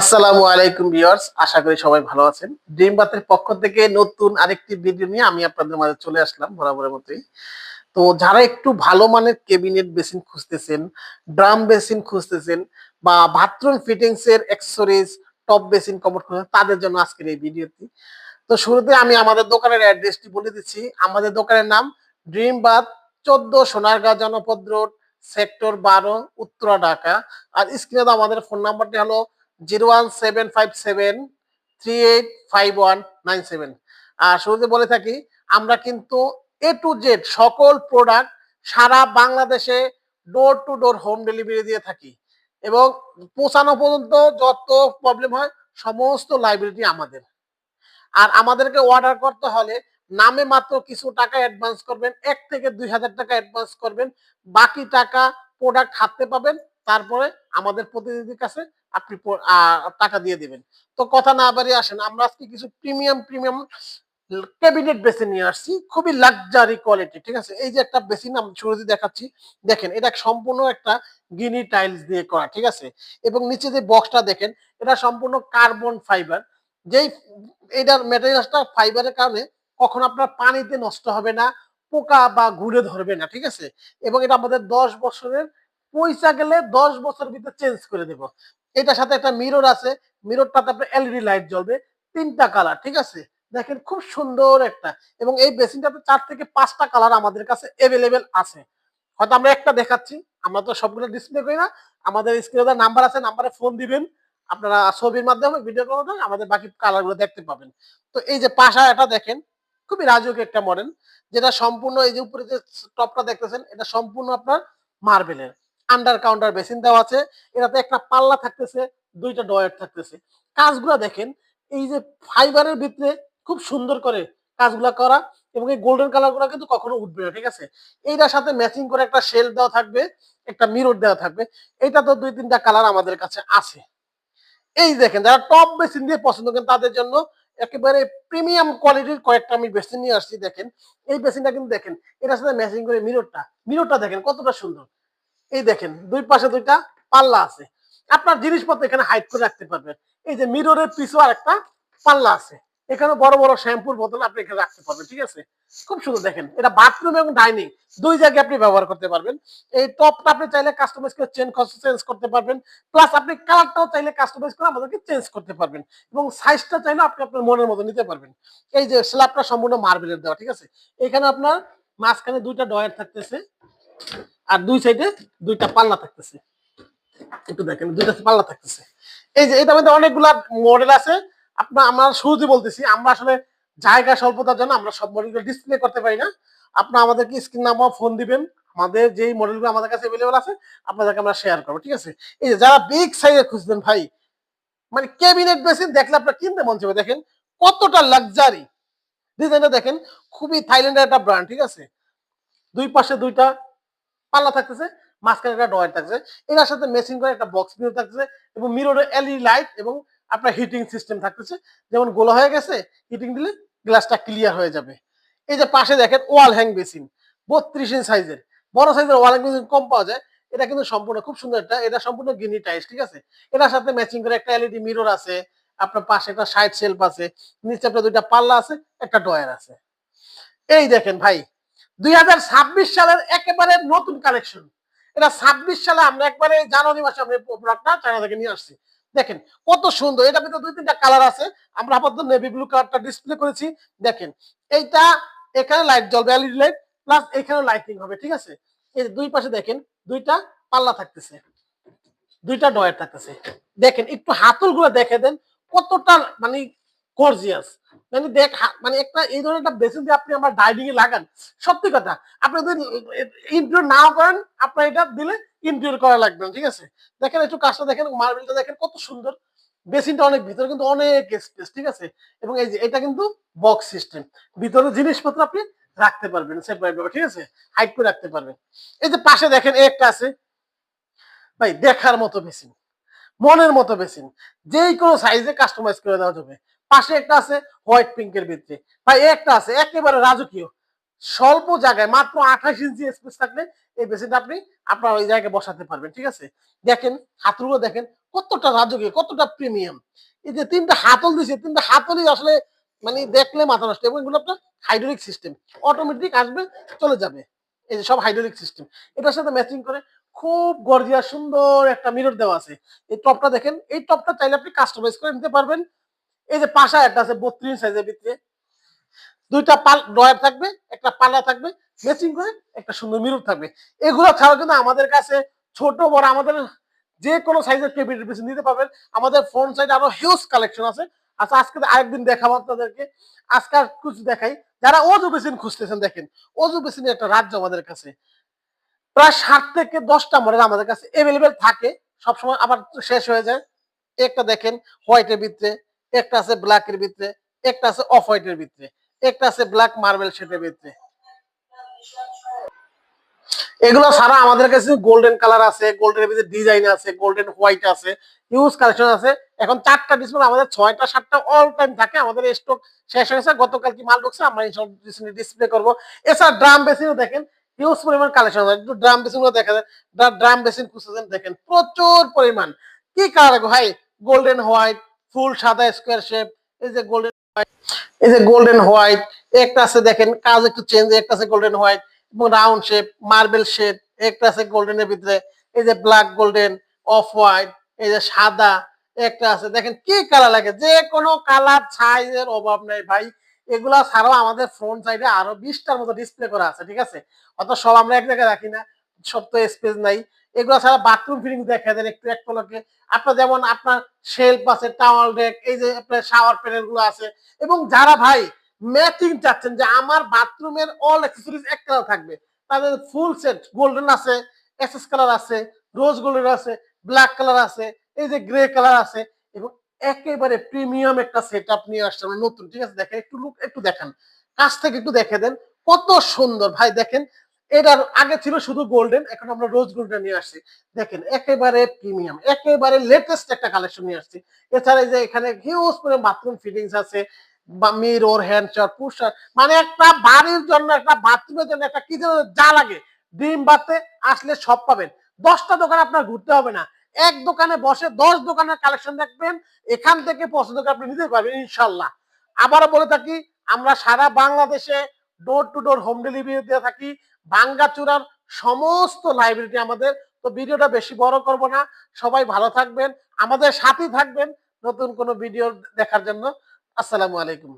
আসসালামু আলাইকুম ভিউয়ার্স, আশা করি সবাই ভালো আছেন। ড্রিম বাতের পক্ষ থেকে নতুন আরেকটি ভিডিও নিয়ে আমি আপনাদের মাঝে চলে আসলাম বরাবরের মতোই। তো যারা একটু ভালো মানের কেবিনেট বেসিন খুঁজতেছেন ড্রাম বেসিন খুঁজতেছেন, বা বাথরুম ফিটিংস এর অ্যাক্সেসরিজ টপ বেসিন কমোড খুঁজছেন তাদের জন্য আজকের এই ভিডিওটি। তো শুরুতে আমি আমাদের দোকানের অ্যাড্রেসটি বলে দিচ্ছি। আমাদের দোকানের নাম ড্রিম বাথ চোদ্দ সোনারগাঁও জনপদ রোড, সেক্টর বারো, উত্তরা, ঢাকা। আর স্ক্রিনে আমাদের ফোন নাম্বারটি হলো zero one seven five seven three eight five one nine seven. আর শুরুতে বলে থাকি, আমরা কিন্তু এ টু জেড সকল প্রোডাক্ট সারা বাংলাদেশে door to door home delivery দিয়ে থাকি। এবং পৌঁছানো পর্যন্ত যত প্রবলেম হয়, সমস্ত লাইব্রেরি আমাদের। আর আমাদেরকে অর্ডার করতে হলে নামে মাত্র কিছু টাকা অ্যাডভান্স করবেন, এক থেকে দুই হাজার টাকা অ্যাডভান্স করবেন, বাকি টাকা প্রোডাক্ট হাতে পাবেন তারপরে আমাদের প্রতিনিধির কাছে আপনি টাকা দিয়ে দিবেন। তো কথা না বাড়িয়ে আসেন, আমরা আজকে কিছু প্রিমিয়াম প্রিমিয়াম ক্যাবিনেট বেসিন নিয়ে আসছি, খুবই লাক্সারি কোয়ালিটি ঠিক আছে? এই যে একটা বেসিন আমি শুরুতে দেখাচ্ছি, দেখেন এটা সম্পূর্ণ একটা গিনি টাইলস দিয়ে করা, ঠিক আছে? এবং নিচে যে বক্সটা দেখেন, এটা সম্পূর্ণ কার্বন ফাইবার যেই এটার মেটেরিয়ালসটা ফাইবারের কারণে কখন আপনার পানিতে নষ্ট হবে না, পোকা বা ঘুরে ধরবে না, ঠিক আছে? এবং এটা আমাদের দশ বছরের পয়সা গেলে দশ বছর ভিতরে চেঞ্জ করে দেব। এটার সাথে একটা মিরর আছে। মিররটাতে আপনার এলইডি লাইট জ্বলবে। তিনটা কালার ঠিক আছে? দেখেন খুব সুন্দর একটা। এবং এই বেসিনটাতে চার থেকে পাঁচটা কালার আমাদের কাছে অ্যাভেলেবেল আছে। হয়তো আমরা একটা দেখাচ্ছি। আমরা তো সবগুলো ডিসপ্লে করি না। আমাদের স্ক্রিনে নাম্বার আছে নাম্বারে ফোন দিবেন। আপনারা ছবির মাধ্যমে ভিডিও কল আমাদের বাকি কালারগুলো দেখতে পাবেন। তো এই যে পাশা এটা দেখেন, খুবই রাজুক একটা মডেল যেটা সম্পূর্ণ এই যে উপরে যে টপটা দেখতেছেন, এটা সম্পূর্ণ আপনার মার্বেলের আন্ডার কাউন্টার বেসিন দেওয়া আছে। এটাতে একটা পাল্লা থাকতেছে, দুইটা ডয়ার থাকতেছে। কাজগুলো দেখেন, এই যে ফাইবারের ভিতরে খুব সুন্দর করে কাজগুলা করা এবং এই গোল্ডেন কালারগুলো কিন্তু কখনো উঠবে না, ঠিক আছে? এইটার সাথে ম্যাচিং করে একটা শেল দেওয়া থাকবে, একটা মিরর দেওয়া থাকবে। এটা তো দুই তিনটা কালার আমাদের কাছে আছে। এই দেখেন, যারা টপ বেসিন দিয়ে পছন্দ করেন, তাদের জন্য একেবারে প্রিমিয়াম কোয়ালিটির কয়েকটা আমি বেসিন নিয়ে আসছি, দেখেন। এই বেসিনটা কিন্তু দেখেন, এটার সাথে ম্যাচিং করে মিররটা মিররটা দেখেন কতটা সুন্দর। এই দেখেন, দুই পাশে দুইটা পাল্লা আছে। আপনার জিনিসপত্র এখানে হাইট করে রাখতে পারবেন। এই যে মিররের পিছু আর একটা পাল্লা আছে। এখানে বড় বড় শ্যাম্পুর বোতল আপনি এখানে রাখতে পারবেন, ঠিক আছে? খুব সুন্দর, দেখেন, এটা বাথরুম এবং ডাইনিং দুই জায়গায় আপনি ব্যবহার করতে পারবেন। এই টপটা আপনি চাইলে কাস্টমাইজ করে চেঞ্জ চেঞ্জ করতে পারবেন। প্লাস আপনি কালারটাও চাইলে কাস্টমাইজ করে আমাদেরকে চেঞ্জ করতে পারবেন এবং সাইজটা চাইলে আপনি আপনার মনের মতো নিতে পারবেন। এই যে স্ল্যাবটা সম্পূর্ণ মার্বেলের দেওয়া, ঠিক আছে? এখানে আপনার মাঝখানে দুইটা ডয়ার থাকতেছে। আর দুই সাইডে দুইটা পাল্লা থাকতেছে। একটু দেখেন, দুইটা পাল্লা থাকতেছে। এই যে এটা মধ্যে অনেকগুলা মডেল আছে। আপনার আমরা শুরুতে বলতেছি, আমরা আসলে জায়গা স্বল্পতার জন্য আমরা সব মডেলগুলো ডিসপ্লে করতে পারি না। আপনার আমাদেরকে স্ক্রিন নাম্বার ফোন দিবেন। আমাদের যেই মডেলগুলো আমাদের কাছে অ্যাভেলেবল আছে, আপনাদেরকে আমরা শেয়ার করব, ঠিক আছে? এই যে, যারা বিগ সাইজে খুঁজবেন ভাই মানে ক্যাবিনেট বেসিন দেখলে আপনার কিনতে মন চাইবে। দেখেন, কতটা লাক্সারি ডিজাইনটা দেখেন, খুবই থাইল্যান্ডের একটা ব্র্যান্ড ঠিক আছে? দুই পাশে দুইটা পাল্লা থাকতেছে, মাঝখানে একটা ডয়ার থাকছে এটার সাথে মেশিন করে একটা বক্স মিরর থাকতেছে এবং মিররে এলইডি লাইট এবং আপনার হিটিং সিস্টেম থাকতেছে। যেমন গোলা হয়ে গেছে হিটিং দিলে গ্লাসটা ক্লিয়ার হয়ে যাবে। এই যে পাশে দেখেন ওয়াল হ্যাং বেসিন বত্রিশ ইঞ্চ সাইজের বড় সাইজের ওয়াল হ্যাং বেসিন কম পাওয়া যায়। এটা কিন্তু সম্পূর্ণ খুব সুন্দর একটা, এটা সম্পূর্ণ গিনি টাইস ঠিক আছে? এটার সাথে ম্যাচিং করে একটা এলইডি মিরর আছে, আপনার পাশে একটা সাইড সেলফ আছে, নিচে আপনার দুইটা পাল্লা আছে, একটা ডয়ার আছে। এই দেখেন ভাই দুই হাজার ছাব্বিশ সালের একেবারে নতুন কালেকশন এটা ছাব্বিশ সালে আমরা একবারে জানুয়ারি মাসে আমরা প্রোডাক্টটা চায়না থেকে নিয়ে আসছি। দেখেন, কত সুন্দর। এটা ভিতরে দুই তিনটা কালার আছে। আমরা আপাতত নেভি ব্লু কালারটা ডিসপ্লে করেছি। দেখেন, এইটা এখানে লাইট জ্বলবে এলইডি লাইট প্লাস এখানে লাইটিং হবে, ঠিক আছে? এই দুই পাশে দেখেন, দুইটা পাল্লা থাকতেছে। দুইটা ডয়ার থাকতেছে। দেখেন, একটু হাতলগুলো দেখে দেন, কতটা মানে গর্জিয়াস মানে দেখ মানে একটা এই ধরনের একটা বেসিন দিয়ে আপনি আমার ডাইনিং এ লাগান সত্যি কথা। আপনি যদি ইন্টার নাও করেন আপনার এটা দিলে ইন্টার করা লাগবে না, ঠিক আছে? দেখেন একটু কাজটা দেখেন মার্বেলটা দেখেন কত সুন্দর। বেসিনটা অনেক ভিতরে কিন্তু অনেক স্পেস ঠিক আছে? এবং এই যে এটা কিন্তু বক্স সিস্টেম ভিতরে জিনিসপত্র আপনি রাখতে পারবেন সেপারেট ঠিক আছে? হাইট করে রাখতে পারবেন। এই যে পাশে দেখেন একটা আছে। ভাই দেখার মতো বেসিন মনের মতো বেসিন যেই কোনো সাইজে কাস্টমাইজ করে দেওয়া যাবে। পাশে একটা আছে হোয়াইট পিঙ্কের ভিতরে। ভাই একটা আছে, একেবারে রাজকীয়। স্বল্প জায়গায়, মাত্র আঠাশ ইঞ্চি স্পেস থাকলে এই বেসিনটা আপনি আপনার ওই জায়গায় বসাতে পারবেন, ঠিক আছে? দেখেন হাতুগুলো দেখেন, কতটা রাজকীয়, কতটা প্রিমিয়াম এই যে তিনটা হাতল দিছে, তিনটা হাতলই আসলে মানে দেখলে মাথা নষ্ট। এবং এগুলো আপনার হাইড্রোলিক সিস্টেম অটোমেটিক আসবে, চলে যাবে। এই যে সব হাইড্রোলিক সিস্টেম এটার সাথে ম্যাচিং করে খুব গর্জিয়া সুন্দর একটা মিরর দেওয়া আছে। এই টপটা দেখেন, এই টপটা চাইলে আপনি কাস্টমাইজ করে নিতে পারবেন। এই যে পাশা একটা আছে, বত্রিশ সাইজের ভিতরে। দুইটা পাল ডয়ার থাকবে, একটা পাল্লা থাকবে, ম্যাচিং করে একটা সুন্দর মিরর থাকবে। এগুলো ছাড়াও কিন্তু আমাদের কাছে ছোট, বড়, আমাদের যে কোনো সাইজের কেবিনেট পিস নিতে পারবেন। আমাদের ফ্রন্ট সাইডে আরও হিউজ কালেকশন আছে। আচ্ছা আজকে আরেকদিন দেখাবো আপনাদেরকে। আজকে আর কিছু দেখাই। যারা অজু বেসিন খুঁজতেছেন, দেখেন, অজু বেসিনের একটা রাজ্য আমাদের কাছে। প্রায় সাত থেকে দশটা মডেল আমাদের কাছে এভেলেবেল থাকে। সবসময় আবার শেষ হয়ে যায়। একটা দেখেন হোয়াইটের ভিতরে। একটা আছে ব্ল্যাকের ভিতরে, একটা আছে অফ হোয়াইটের ভিতরে, একটা আছে ব্ল্যাক মার্বেল শেডের ভিতরে। এগুলো ছাড়া আমাদের কাছে গোল্ডেন কালার আছে গোল্ডেনের ভিতরে ডিজাইন আছে গোল্ডেন হোয়াইট আছে ইউজ কালেকশন আছে। এখন চারটা ডিসপ্লে আমাদের ছয়টা, সাতটা অল টাইম থাকে, আমাদের স্টক শেষ হয়েছে। গতকাল কি মাল ঢুকছে, আমরা সব ডিসপ্লে করব। এছাড়া ড্রাম বেসিনও দেখেন হিউজ পরিমাণ কালেকশন আছে। একটু ড্রাম বেসিনগুলো দেখা যায়। ড্রাম বেসিন খুঁজতেছেন, দেখেন প্রচুর পরিমাণ। কি কালার ভাই? গোল্ডেন হোয়াইট ফুল সাদা স্কোয়ার শেপ, এই যে গোল্ডেন এই যে গোল্ডেন হোয়াইট একটা আছে দেখেন, কাজ একটু চেঞ্জ একটা আছে গোল্ডেন হোয়াইট এবং রাউন্ড শেপ মার্বেল শেড একটা আছে গোল্ডেনের ভিতরে, এই যে ব্ল্যাক গোল্ডেন অফ হোয়াইট এই যে সাদা, একটা আছে। দেখেন কি কালার লাগে, যে কোনো কালার সাইজের অভাব নাই ভাই। এগুলা ছাড়াও আমাদের ফ্রন্ট সাইডে আরও বিশটার মতো ডিসপ্লে করা আছে, ঠিক আছে? অত সব আমরা এক জায়গায় রাখি না, সব তো স্পেস নাই। এগুলো ছাড়া বাথরুম ফিটিং দেখা দেন একটু এক পলকে। আপনার যেমন আপনার শেলফ আছে টাওয়াল ডেক এই যে আপনার শাওয়ার প্যানেলগুলো আছে। এবং যারা ভাই ম্যাচিং চাচ্ছেন যে আমার বাথরুমের অল অ্যাক্সেসরিজ এক কালার থাকবে, তাদের ফুল সেট গোল্ডেন আছে এসএস কালার আছে রোজ গোল্ডেন আছে ব্ল্যাক কালার আছে, এই যে গ্রে কালার আছে, এবং একেবারে প্রিমিয়াম একটা সেট আপ নিয়ে আসছে নতুন। ঠিক আছে, দেখেন, একটু লুক একটু দেখান। কাছ থেকে একটু দেখে দেন, কত সুন্দর। ভাই দেখেন এটার আগে ছিল শুধু গোল্ডেন এখন আমরা রোজ গোল্ডেন নিয়ে আসছি। দেখেন, একেবারে প্রিমিয়াম একেবারে লেটেস্ট একটা কালেকশন নিয়ে আসছি। এছাড়া যে এখানে হিউজ পরিমাণ বাথরুম ফিটিংস আছে মিরর হ্যান্ডচার পুষার মানে একটা বাড়ির জন্য, একটা বাথরুমের জন্য, একটা কি যা লাগে, ডিম বাতে আসলে সব পাবেন। দশটা দোকান আপনার ঘুরতে হবে না। এক দোকানে বসে দশ দোকানের কালেকশন দেখবেন, এখান থেকে পছন্দ করে আপনি নিতে পারবেন, ইনশাল্লাহ। আবারও বলে থাকি, আমরা সারা বাংলাদেশে door to door home delivery দিয়ে থাকি। ভাঙ্গাচুরার সমস্ত লাইব্রেরি আমাদের। তো ভিডিওটা বেশি বড় করব না। সবাই ভালো থাকবেন, আমাদের সাথে থাকবেন নতুন কোনো ভিডিও দেখার জন্য। আসসালামু আলাইকুম।